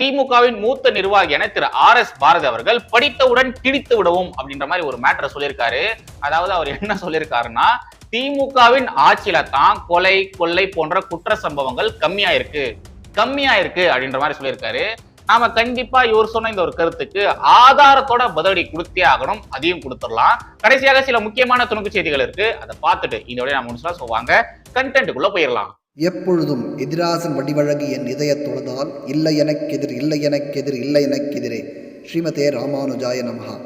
திமுகவின் மூத்த நிர்வாகியான திரு ஆர் எஸ் பாரதி அவர்கள் படித்தவுடன் கிழித்து விடவும் அப்படின்ற மாதிரி ஒரு மேட்டரை சொல்லியிருக்காரு. அதாவது அவர் என்ன சொல்லியிருக்காருன்னா திமுகவின் ஆட்சியில தான் கொலை கொள்ளை போன்ற குற்ற சம்பவங்கள் கம்மியா இருக்கு கம்மியா இருக்கு அப்படின்ற மாதிரி சொல்லியிருக்காரு. நாம கண்டிப்பா இவர் சொன்ன இந்த ஒரு கருத்துக்கு ஆதாரத்தோட பதிலடி கொடுத்தே ஆகணும் அதையும் கொடுத்துடலாம். கடைசியாக சில முக்கியமான துணுக்கு செய்திகள் இருக்கு அதை பார்த்துட்டு இந்த வழியை நம்ம சொல்லுவாங்க ஸோ கண்டென்ட்டுக்குள்ள போயிடலாம். எப்பொழுதும் எதிராசன் வடிவழகு என் தொழுதால் இல்லை எனக்கெதிர் இல்லை எனக்கெதிர் இல்லை எனக்கெதிரே. ஸ்ரீமதே ராமானுஜாய நமஹா.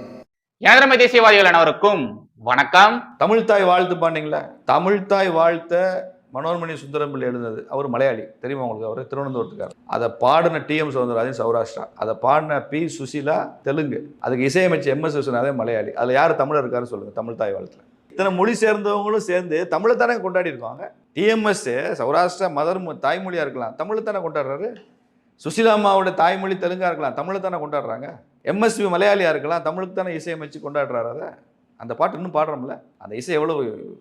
யாதிரமை தேசியவாதிகள் அனைவருக்கும் வணக்கம். தமிழ்தாய் வாழ்த்து பாண்டிங்களா. தமிழ்தாய் வாழ்த்த மனோன்மணி சுந்தரம் பிள்ளை எழுந்தது அவர் மலையாளி. தெரியுமா உங்களுக்கு? அவர் திருவனந்தபுரத்துக்காரர். அதை பாடின டிஎம் சௌந்தரராஜன் சௌராஷ்டிரா. அதை பாடின பி. சுசீலா தெலுங்கு. அதுக்கு இசையமைச்ச எம்எஸ் விஸ்வநாதன் மலையாளி. அதில் யார் தமிழர் இருக்காருன்னு சொல்லுங்க தமிழ்தாய் வாழ்த்துல. இத்தனை மொழி சேர்ந்தவங்களும் சேர்ந்து தமிழை தானே கொண்டாடி இருக்காங்க? டிஎம்எஸ் சௌராஷ்டிரா மதர் மொ- தாய்மொழியா இருக்கலாம். தமிழை தானே கொண்டாடுறாரு? சுசீலா அம்மாவோட தாய்மொழி தெலுங்கா இருக்கலாம். தமிழை தானே கொண்டாடுறாங்க எம்எஸ்வி மலையாளியா இருக்கலாம். தமிழுக்கு தானே இசையமைச்சு கொண்டாடுறாரு அதை? அந்த பாட்டு இன்னும் பாடுறோம்ல. அந்த இசை எவ்வளவு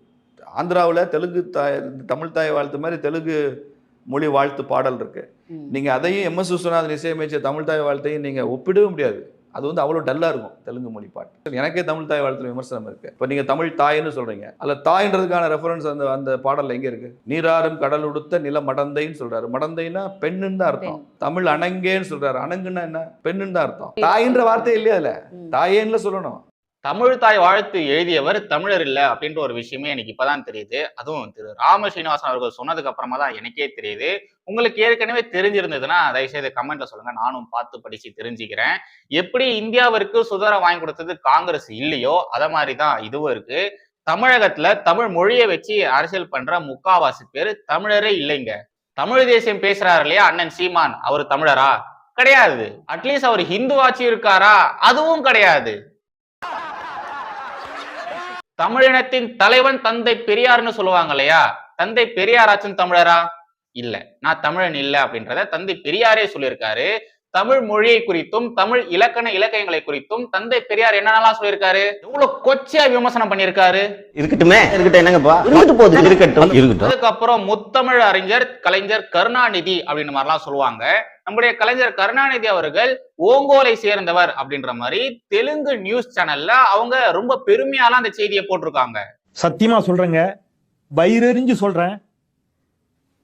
ஆந்திராவில் தெலுங்கு தாய் தமிழ் தாய் வாழ்த்து மாதிரி தெலுங்கு மொழி வாழ்த்து பாடல் இருக்கு. நீங்க அதையும் எம்எஸ் விஸ்வநாதன் இசையமைச்ச தமிழ் தாய் வாழ்த்தையும் நீங்க ஒப்பிடவே முடியாது. அது வந்து அவ்வளோ டல்லா இருக்கும் தெலுங்கு மொழி பாட்டு. எனக்கே தமிழ் தாய் வாழ்த்துல விமர்சனம் இருக்கு. இப்போ நீங்க தமிழ் தாய்ன்னு சொல்றீங்க. அல்ல தாய்ன்றதுக்கான ரெஃபரன்ஸ் அந்த அந்த பாடல்ல எங்க இருக்கு? நீராறும் கடல் உடுத்த நில மடந்தைன்னு சொல்றாரு. மடந்தைன்னா பெண்ணுன்னு தான் அர்த்தம். தமிழ் அணங்கேன்னு சொல்றாரு. அணங்குன்னா என்ன? பெண்ணுன்னு தான் அர்த்தம். தாயின்ற வார்த்தை இல்லையா அதுல? தாயேன்ல சொல்லணும். தமிழ் தாய் வாழ்த்து எழுதியவர் தமிழர் இல்ல அப்படின்ற ஒரு விஷயமே எனக்கு இப்பதான் தெரியுது. அதுவும் திரு ராம ஸ்ரீனிவாசன் அவர்கள் சொன்னதுக்கு அப்புறமா தான் எனக்கே தெரியுது. உங்களுக்கு ஏற்கனவே தெரிஞ்சிருந்ததுன்னா தயவுசெய்து கமெண்ட்ல சொல்லுங்க. நானும் பார்த்து படிச்சு தெரிஞ்சுக்கிறேன். எப்படி இந்தியாவிற்கு சுதந்திரம் வாங்கி கொடுத்தது காங்கிரஸ் இல்லையோ அத மாதிரி தான் இதுவும் இருக்கு. தமிழகத்துல தமிழ் மொழியை வச்சு அரசியல் பண்ற முக்காவாசி பேர் தமிழரே இல்லைங்க. தமிழ் தேசியம் பேசுறாரு இல்லையா அண்ணன் சீமான்? அவர் தமிழரா? கிடையாது. அட்லீஸ்ட் அவர் ஹிந்துவாச்சு இருக்காரா? அதுவும் கிடையாது. தமிழினத்தின் தலைவன் தந்தை பெரியார்னு சொல்லுவாங்க இல்லையா? தந்தை பெரியாராச்சும் தமிழரா? இல்ல. நான் தமிழன் இல்ல அப்படின்றத தந்தை பெரியாரே சொல்லியிருக்காரு. தமிழ் மொழியை குறித்தும் தமிழ் இலக்கண இலக்கியங்களை குறித்தும் தந்தை பெரியார் என்னென்னலாம் சொல்லியிருக்காரு? எவ்வளவு கொச்சையா விமர்சனம் பண்ணியிருக்காரு? இருக்கட்டுமே. இருக்கட்டும் என்னங்கப்பா? இருக்கட்டும் போகுது. இருக்கட்டும். இருக்கட்டும். அதுக்கப்புறம் முத்தமிழ் அறிஞர் கலைஞர் கருணாநிதி அப்படின்னு மாதிரிலாம் சொல்லுவாங்க. நம்முடைய கலைஞர் கருணாநிதி அவர்கள் ஓங்கோலை சேர்ந்தவர் அப்படின்ற மாதிரி தெலுங்கு நியூஸ் சேனல்ல அவங்க ரொம்ப பெருமையாலாம் அந்த செய்தியை போட்டிருக்காங்க. சத்தியமா சொல்றேங்க. வயிறறிஞ்சு சொல்றேன்.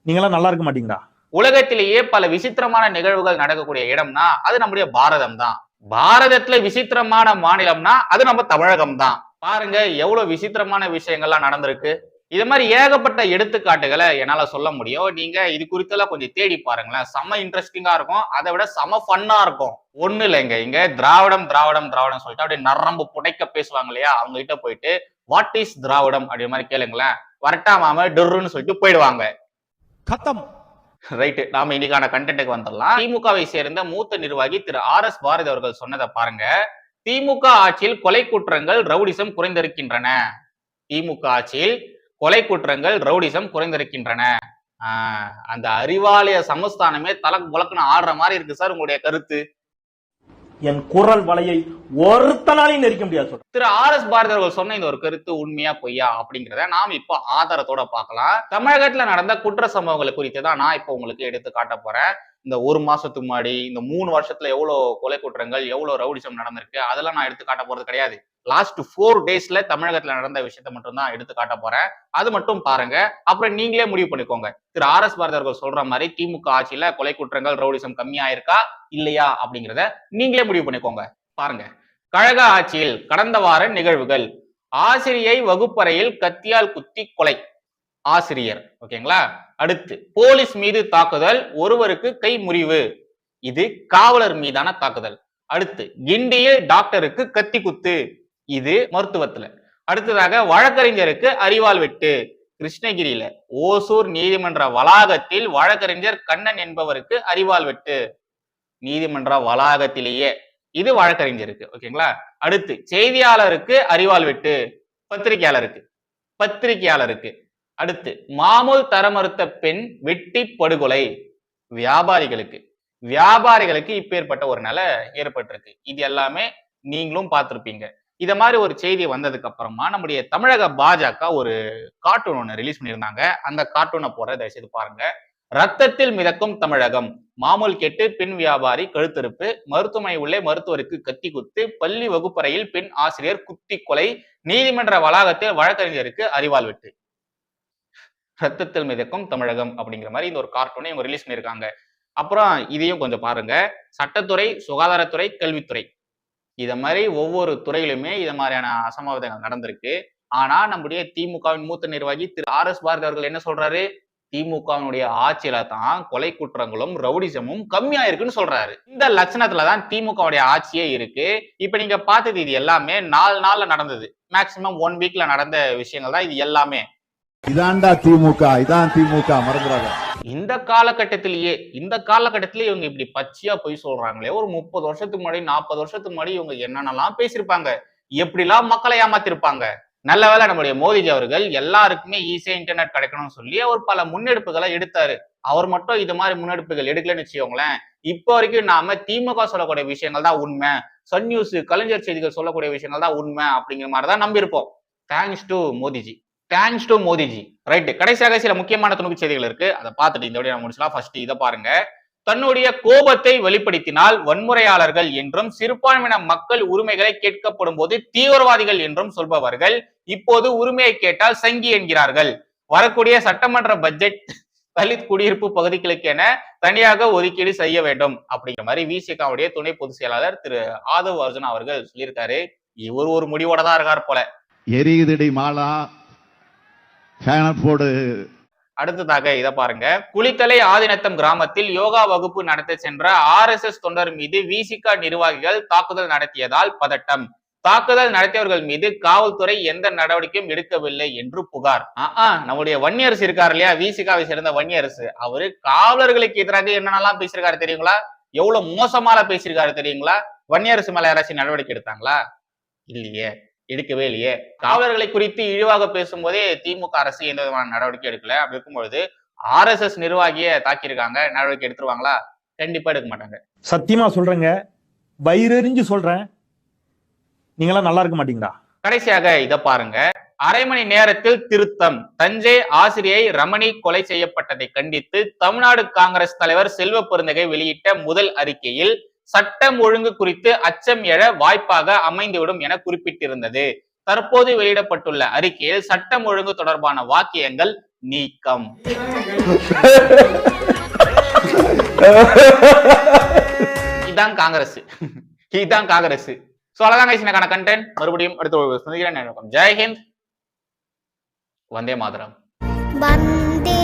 நீங்களாம் நல்லா இருக்க மாட்டீங்களா? உலகத்திலேயே பல விசித்திரமான நிகழ்வுகள் நடக்கக்கூடிய இடம்னா அது நம்முடைய பாரதம் தான். பாரதத்துல விசித்திரமான மாநிலம்னா அது நம்ம தமிழகம் தான். பாருங்க எவ்வளவு விசித்திரமான விஷயங்கள்லாம் நடந்திருக்கு. இது மாதிரி ஏகப்பட்ட எடுத்துக்காட்டுகளை என்னால சொல்ல முடியும். நீங்க இது குறித்தெல்லாம் கொஞ்சம் தேடி பாருங்களேன். செம இன்ட்ரெஸ்டிங்கா இருக்கும். அதை விட செம ஃபன்னா இருக்கும். ஒண்ணு இல்லைங்க. இங்க திராவிடம் திராவிடம் திராவிடம் சொல்லிட்டு அப்படியே நரம்பு புடைக்க பேசுவாங்க இல்லையா? அவங்க கிட்ட போயிட்டு வாட் இஸ் திராவிடம்? அப்படின்ற மாதிரி கேளுங்களேன். வரட்டாமாம டொருன்னு சொல்லிட்டு போயிடுவாங்க. கத்தம். ரைட்டு நாம இன்னைக்கான கண்டென்ட்டுக்கு வந்துடலாம். திமுகவை சேர்ந்த மூத்த நிர்வாகி திரு ஆர் எஸ் பாரதி அவர்கள் சொன்னதை பாருங்க. திமுக ஆட்சியில் கொலை குற்றங்கள் ரவுடிசம் குறைந்திருக்கின்றன. திமுக ஆட்சியில் கொலை குற்றங்கள் ரவுடிசம் குறைந்திருக்கின்றன. அந்த அறிவாலய சமஸ்தானமே தலக்கு புலக்குன்னு ஆடுற மாதிரி இருக்கு சார் உங்களுடைய கருத்து. என் குரல் வலையை ஒருத்தனாலையும் நெரிக்க முடியாது சொல்றேன். திரு ஆர் எஸ் பாரதி அவர்கள் சொன்ன இந்த ஒரு கருத்து உண்மையா பொய்யா அப்படிங்கிறத நாம் இப்போ ஆதாரத்தோட பார்க்கலாம். தமிழகத்துல நடந்த குற்ற சம்பவங்களை குறித்து தான் நான் இப்போ உங்களுக்கு எடுத்து காட்ட போறேன். இந்த ஒரு மாசத்துக்கு முன்னாடி இந்த மூணு வருஷத்துல எவ்வளவு கொலை குற்றங்கள் எவ்வளவு ரவுடிசம் நடந்திருக்கு அதெல்லாம் நான் எடுத்து காட்ட போறது கிடையாது. லாஸ்ட் ஃபோர் டேஸ்ல தமிழகத்துல நடந்த விஷயத்தை மட்டும் தான் எடுத்து காட்ட போறேன். அது மட்டும் பாருங்க. அப்புறம் நீங்களே முடிவு பண்ணிக்கோங்க. திரு ஆர் எஸ் பாரதி அவர்கள் சொல்ற மாதிரி திமுக ஆட்சியில கொலை குற்றங்கள் ரவுடிசம் கம்மியா இருக்கா இல்லையா அப்படிங்கிறத நீங்களே முடிவு பண்ணிக்கோங்க. பாருங்க. கழக ஆட்சியில் கடந்த வார நிகழ்வுகள். ஆசிரியை வகுப்பறையில் கத்தியால் குத்தி கொலை. ஆசிரியர். ஓகேங்களா? அடுத்து போலீஸ் மீது தாக்குதல் ஒருவருக்கு கை முறிவு. இது காவலர் மீதான தாக்குதல். அடுத்து கிண்டியில் டாக்டருக்கு கத்தி குத்து. இது மருத்துவத்துல. அடுத்ததாக வழக்கறிஞருக்கு அறிவால் வெட்டு. கிருஷ்ணகிரியில ஓசூர் நீதிமன்ற வளாகத்தில் வழக்கறிஞர் கண்ணன் என்பவருக்கு அறிவால் வெட்டு. நீதிமன்ற வளாகத்திலேயே இது வழக்கறிஞருக்கு ஓகேங்களா? அடுத்து செய்தியாளருக்கு அறிவால் வெட்டு. பத்திரிகையாளருக்கு. பத்திரிகையாளருக்கு. அடுத்து மாமூல் தர மறுத்த பெண் வெட்டி படுகொலை. வியாபாரிகளுக்கு. வியாபாரிகளுக்கு இப்பேற்பட்ட ஒரு நிலை ஏற்பட்டிருக்கு. இது எல்லாமே நீங்களும் பார்த்திருப்பீங்க. இத மாதிரி ஒரு செய்தி வந்ததுக்கு அப்புறமா நம்முடைய தமிழக பாஜக ஒரு கார்ட்டூன் ஒன்று ரிலீஸ் பண்ணியிருந்தாங்க. அந்த கார்ட்டூனை போற தயவுசெய்து பாருங்க. ரத்தத்தில் மிதக்கும் தமிழகம். மாமூல் கெட்டு பெண் வியாபாரி கழுத்தறுப்பு. மருத்துவமனை உள்ளே மருத்துவருக்கு கத்தி குத்து. பள்ளி வகுப்பறையில் பெண் ஆசிரியர் குத்தி கொலை. நீதிமன்ற வளாகத்தில் வழக்கறிஞருக்கு அறிவால் வெட்டு. ரத்தத்தில் மிதக்கும் தமிழகம் அப்படிங்கிற மாதிரி இந்த ஒரு கார்ட்டூனை இவங்க ரிலீஸ் பண்ணியிருக்காங்க. அப்புறம் இதையும் கொஞ்சம் பாருங்க. சட்டத்துறை சுகாதாரத்துறை கல்வித்துறை. இதை மாதிரி ஒவ்வொரு துறையிலுமே இதை மாதிரியான அசம்பாவிதங்கள் நடந்திருக்கு. ஆனா நம்முடைய திமுகவின் மூத்த நிர்வாகி திரு ஆர் எஸ் பாரதி அவர்கள் என்ன சொல்றாரு? திமுகவினுடைய ஆட்சியில தான் கொலை குற்றங்களும் ரவுடிசமும் கம்மியா இருக்குன்னு சொல்றாரு. இந்த லட்சணத்துல தான் திமுகவுடைய ஆட்சியே இருக்கு. இப்ப நீங்க பார்த்தது இது எல்லாமே நாலு நாள்ல நடந்தது. மேக்சிமம் ஒன் வீக்ல நடந்த விஷயங்கள் தான் இது எல்லாமே. இதான்டா திமுக இதான் திமுக மறந்துடாத. இந்த காலகட்டத்திலேயே இந்த காலகட்டத்திலே இவங்க இப்படி பச்சையா போய் சொல்றாங்களே ஒரு முப்பது வருஷத்துக்கு முன்னாடி நாற்பது வருஷத்துக்கு முன்னாடி இவங்க என்னென்னலாம் பேசியிருப்பாங்க? எப்படிலாம் மக்களை ஏமாத்திருப்பாங்க? நல்ல வேலை நம்முடைய மோதிஜி அவர்கள் எல்லாருக்குமே ஈஸியா இன்டர்நெட் கிடைக்கணும்னு சொல்லி அவர் பல முன்னெடுப்புகளை எடுத்தாரு. அவர் மட்டும் இது மாதிரி முன்னெடுப்புகள் எடுக்கலன்னு வச்சுக்கோங்களேன். இப்போ வரைக்கும் நாம திமுக சொல்லக்கூடிய விஷயங்கள் தான் உண்மை. சன் நியூஸ் கலைஞர் செய்திகள் சொல்லக்கூடிய விஷயங்கள் தான் உண்மை அப்படிங்கிற மாதிரி தான் நம்பியிருப்போம். Thanks to Modiji. Thanks to Modiji right கடைசியாக சில முக்கியமான துணுக்கு செய்திகள் இருக்கு. அதை பார்த்துட்டு இந்த நம்ம முடிச்சலாம் ஃபர்ஸ்ட் இதை பாருங்க. தன்னுடைய கோபத்தை வெளிப்படுத்தினால் வன்முறையாளர்கள் என்றும் சிறுபான்மையின மக்கள் உரிமைகளை கேட்கப்படும் போது தீவிரவாதிகள் என்றும் சொல்பவர்கள் இப்போது உரிமையை கேட்டால் சங்கி என்கிறார்கள். வரக்கூடிய சட்டமன்ற பட்ஜெட் தலித் குடியிருப்பு பகுதிகளுக்கு என தனியாக ஒதுக்கீடு செய்ய வேண்டும். அப்படிங்கிற மாதிரி விசிகாவுடைய துணை பொதுச் செயலாளர் திரு ஆதவ் அர்ஜுன் அவர்கள் சொல்லியிருக்காரு. இவர் ஒரு முடிவோட தான் இருக்கார் போல. எரியுதடி மாலா அடுத்ததாக இத பாருங்க. குளித்தலை ஆதினத்தம் கிராமத்தில் யோகா வகுப்பு நடத்த சென்ற ஆர் எஸ் எஸ் தொண்டர் மீது விசிகா நிர்வாகிகள் தாக்குதல் நடத்தியதால் பதட்டம். தாக்குதல் நடத்தியவர்கள் மீது காவல்துறை எந்த நடவடிக்கையும் எடுக்கவில்லை என்று புகார். ஆஹ் நம்முடைய வன்னியரசு இருக்காரு இல்லையா? விசிகாவை சேர்ந்த வன்னியரசு. அவரு காவலர்களுக்கு எதிராக என்னென்னலாம் பேசியிருக்காரு தெரியுங்களா? எவ்வளவு மோசமால பேசியிருக்காரு தெரியுங்களா? வன்னியரசு மேல யாராச்சும் நடவடிக்கை எடுத்தாங்களா? இல்லையே. எடுக்கவே இல்லையே. காவலர்களை குறித்து இழிவாக பேசும்போதே திமுக அரசு எந்த விதமான நடவடிக்கை எடுக்கல. அப்படி இருக்கும்பொழுது ஆர் எஸ் எஸ் நிர்வாகியை தாக்கியிருக்காங்க. நடவடிக்கை எடுத்துருவாங்களா? கண்டிப்பா எடுக்க மாட்டாங்க. சத்தியமா சொல்றேங்க. வயிறறிஞ்சு சொல்றேன். நீங்களாம் நல்லா இருக்க மாட்டீங்களா? கடைசியாக இத பாருங்க. அரை மணி நேரத்தில் திருத்தம். தஞ்சை ஆசிரியை ரமணி கொலை செய்யப்பட்டதை கண்டித்து தமிழ்நாடு காங்கிரஸ் தலைவர் செல்வ பெருந்தகை வெளியிட்ட முதல் அறிக்கையில் சட்டம் ஒழுங்கு குறித்து அச்சம் எழ வாய்ப்பாக அமைந்துவிடும் என குறிப்பிட்டிருந்தது. தற்போது வெளியிடப்பட்டுள்ள அறிக்கையில் சட்டம் ஒழுங்கு தொடர்பான வாக்கியங்கள் நீக்கம். இதான் காங்கிரஸ். இதுதான் காங்கிரஸ். சோ அழகாக எனக்கான கண்டென்ட் மறுபடியும் அடுத்த சந்திக்கிறேன். ஜெய் வந்தே மாதரம். வந்தே